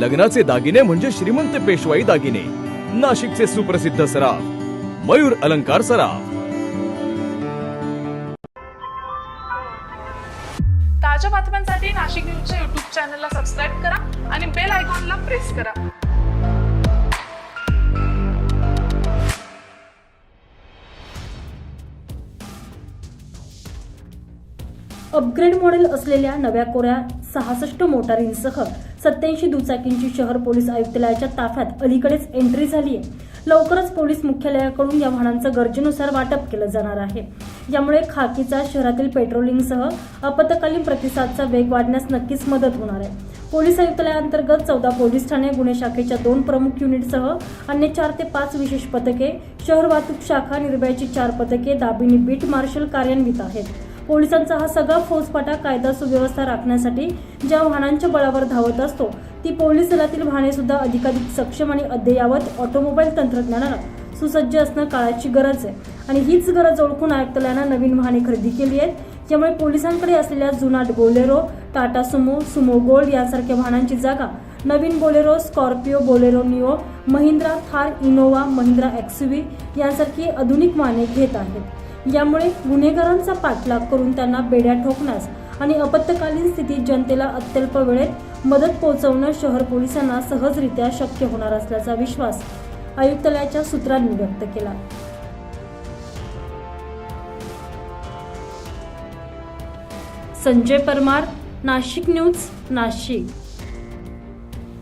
लग्नाचे दागिने म्हणजे श्रीमंत पेशवाई दागिने. नाशिकचे सुप्रसिद्ध सराफ मयूर अलंकार सराफ. ताज्या बातम्यांसाठी नाशिक न्यूजच्या युट्यूब चॅनलला सबस्क्राईब करा आणि बेल आयकॉनला प्रेस करा. अपग्रेड मॉडेल असलेल्या नव्या कोऱ्या सहासष्ट मोटारींसह सत्याऐंशी दुचाकींची शहर पोलीस आयुक्तालयाच्या ताफ्यात अलीकडेच एंट्री झाली आहे लवकरच पोलीस मुख्यालयाकडून या वाहनांचं गरजेनुसार वाटप केलं जाणार आहे. यामुळे खाकीचा शहरातील पेट्रोलिंगसह आपत्कालीन प्रतिसादचा वेग वाढण्यास नक्कीच मदत होणार आहे. पोलीस आयुक्तालयाअंतर्गत चौदा पोलीस ठाणे गुन्हे शाखेच्या दोन प्रमुख युनिटसह अन्य चार ते पाच विशेष पथके शहर वाहतूक शाखा निर्भयाची चार पथके दाबिनी बीट मार्शल कार्यान्वित आहेत. पोलिसांचा हा सगळा फौजफाटा कायदा सुव्यवस्था राखण्यासाठी ज्या वाहनांच्या बळावर धावत असतो ती पोलीस दलातील वाहने सुद्धा अधिकाधिक सक्षम आणि अद्ययावत ऑटोमोबाईल तंत्रज्ञानाला सुसज्ज असणं काळाची गरज आहे. आणि हीच गरज ओळखून आयुक्तालयानं नवीन वाहने खरेदी केली आहेत. यामुळे पोलिसांकडे असलेल्या जुनाट Bolero Tata Sumo Sumo Gold यासारख्या वाहनांची जागा नवीन Bolero Scorpio Bolero Neo Mahindra Thar Innova Mahindra XV यांसारखी आधुनिक वाहने घेत आहेत. यामुळे गुन्हेगारांचा पाठलाग करून त्यांना बेड्या ठोकण्यास आणि आपत्कालीन स्थितीत जनतेला अत्यल्प वेळेत मदत पोहोचवणं शहर पोलिसांना सहजरित्या शक्य होणार असल्याचा विश्वास आयुक्तालयाच्या सूत्रांनी व्यक्त केला. संजय परमार नाशिक न्यूज नाशिक.